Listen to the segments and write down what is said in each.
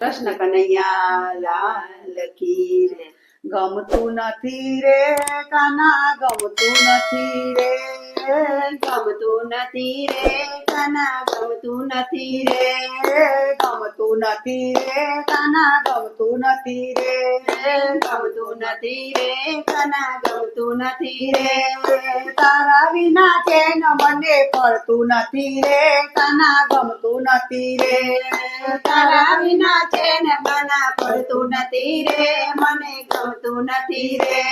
કૃષ્ણ કનૈયા લાલ કી રે ગમતું નથી રે કાના ગમતું નથી રે ગમતું નથી રે કાના ગમતું નથી રે न तीरे कना गमतू न तीरे गमतू न तीरे कना गमतू न तीरे તારા વિના ચેન મને પડતું નથી રે કના ગમતું નથી રે તારા વિના ચેન મને પડતું નથી રે મને ગમતું નથી રે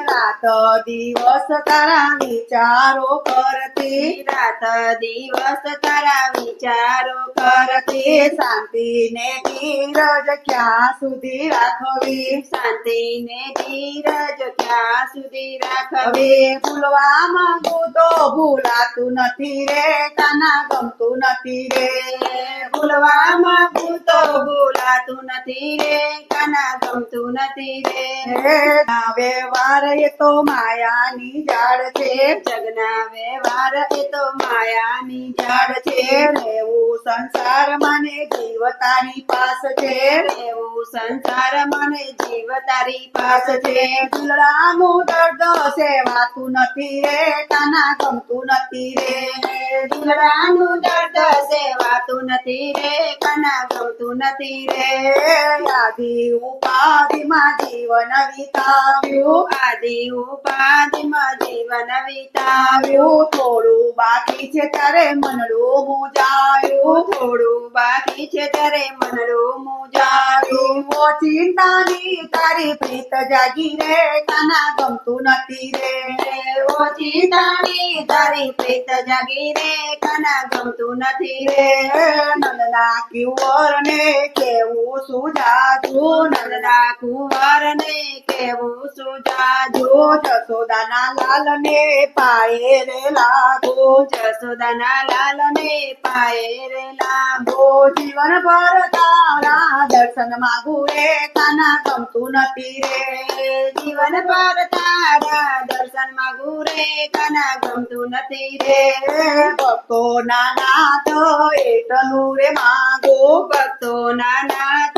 રાત દિવસ તારા વિચારો કરતી રાત દિવસ તારા વિચારો ભરતી શાંતિ ને નીરાજ ક્યા સુદી રાખવે શાંતિ ને નીરાજ ક્યા સુદી રાખવે ભૂલવા માંગુ તો ભૂલાતું નથી રે કનગમ તું નથી રે ભૂલવા માંગુ તો ભૂલાતું નથી રે કનગમ તું નથી રે જન વેવાર એ તો માયા ની જાડ છે જન વેવાર એ તો માયા ની જાડ છે રે સંસાર મને જીવતારી પાસ છે એવો સંસાર મને જીવતારી પાસ છે દુળરા હું દર્દ સેવાતું નથી રે કના ગમતું નથી રે દુળરા હું દર્દ સેવાતું નથી રે કના ગમતું નથી રે આધી ઉપાધી મ જીવન વિતાવ્યું આધી ઉપાધી મ જીવન વિતાવ્યું તોડું બાકી છેતારે મનડો હું જાય થોડું બાકી છે ત્યારે મનડું મુજાડું મોટી નાની તારી પ્રીત જાગી રે કાના ગમતું નથી રે ઓછી નાની તારી પ્રીત જાગી રે કાના ગમતું નથી રે નંદના કુંવર ને કેવું સુજાતું નંદના કુંવર ને કેવું લાજો જસોદાના લાલને પાયે રે લાગો જસોદાના લાલને પાયે રે લાગો જીવન પર તારા દર્શન માગું રે કાના ગમતું નથી રે જીવન પર તારા દર્શન માગું રે કાના ગમતું નથી રે ભક્તો ના તો એટલું રે માગો ભક્તો ના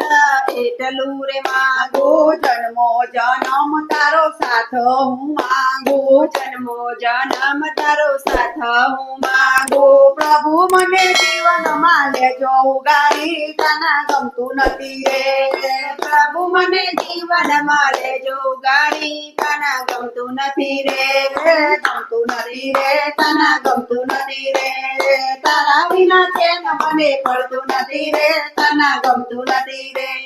તલો રે માંગો જર્મો જનમ તારો સાથ હું માંગો જર્મો જનમ તારો સાથ હું માંગો પ્રભુ મને જીવન મારે જો ગાડી તના ગમતું નથી રે પ્રભુ મને જીવન મારે જો ગાડી તના ગમતું નથી રે તના ગમતું નથી રે તના ગમતું નથી રે તારા વિના કે મને પડતું નથી રે તના ગમતું નથી રે